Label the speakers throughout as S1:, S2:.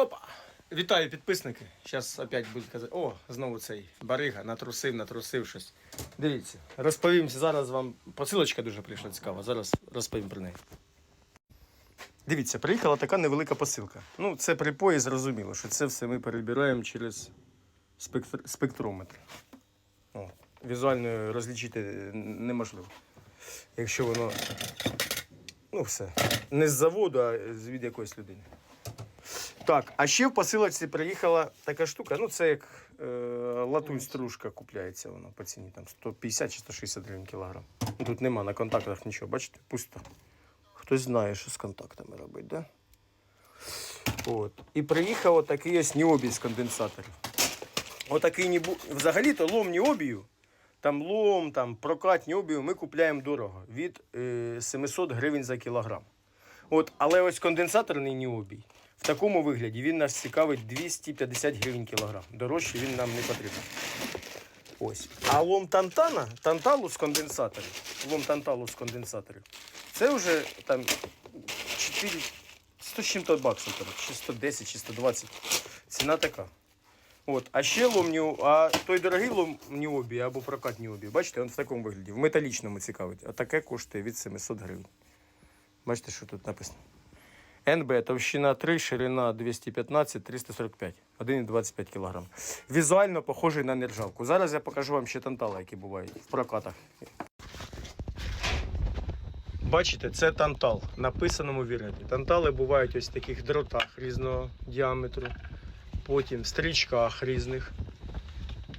S1: Опа! Вітаю підписники. Зараз опять будуть казати, о, знову цей барига натрусив, натрусив щось. Дивіться, розповім зараз вам. Посилочка дуже прийшла цікава. Зараз розповім про неї. Дивіться, приїхала така невелика посилка. Ну, це при пої зрозуміло, що це все ми перебираємо через спектр... спектрометр. О, візуально розлічити неможливо. Якщо воно. Ну, все. Не з заводу, а від якоїсь людини. Так, а ще в посилочці приїхала така штука. Ну, це як е, латунь стружка купляється вона по ціні там 150 чи 160 гривень кілограм. Тут нема на контактах нічого, бачите, пусто. Хтось знає, що з контактами робить, да? От. І приїхав отакий ось ніобій з конденсаторів. Отакий нібу... Взагалі-то лом ніобію, там лом, там прокат ніобію ми купляємо дорого від е, 700 гривень за кілограм. От, але ось конденсаторний ніобій. В такому вигляді він нас цікавить 250 гривень кілограм. Дорожче він нам не потрібен. Ось. А лом тантана, танталу з конденсаторів, лом танталу з конденсаторів, це вже там 4, 100 з чим-то баксів, чи 110, чи 120. Ціна така. От. А ще лом а той дорогий лом ніобі або прокат ніобі, бачите, він в такому вигляді, в металічному цікавить. А таке коштує від 700 гривень. Бачите, що тут написано? НБ, товщина 3, ширина 215, 345, 1,25 кг. Візуально похожий на нержавку. Зараз я покажу вам ще тантали, які бувають в прокатах. Бачите, це тантал написаному вигляді. Тантали бувають ось в таких дротах різного діаметру, потім в стрічках різних.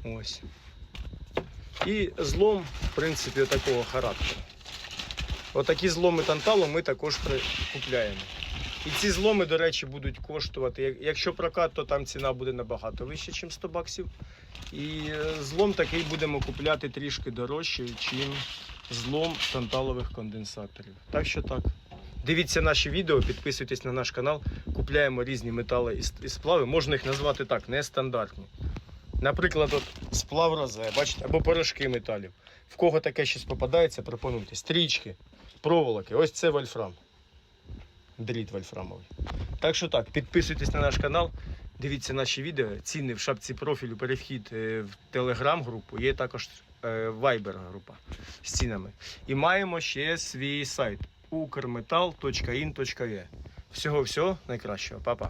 S1: Ось. І злом, в принципі, такого характеру. Отакі зломи танталу ми також купляємо. І ці зломи, до речі, будуть коштувати. Якщо прокат, то там ціна буде набагато вища, ніж 100 баксів. І е, злом такий будемо купляти трішки дорожче, ніж злом танталових конденсаторів. Так що так. Дивіться наші відео, підписуйтесь на наш канал, купляємо різні метали і сплави. Можна їх назвати так, нестандартні. Наприклад, от сплав розе, бачите, або порошки металів. В кого таке щось попадається, пропонуйте. Стрічки, проволоки. Ось це вольфрам. Дріт вольфрамовий. Так що так, підписуйтесь на наш канал, дивіться наші відео. Ціни в шапці профілю, перехід е, в телеграм-групу, є також вайбер група з цінами. І маємо ще свій сайт ukrmetal.in.ua. Всього всього найкращого, Па-па.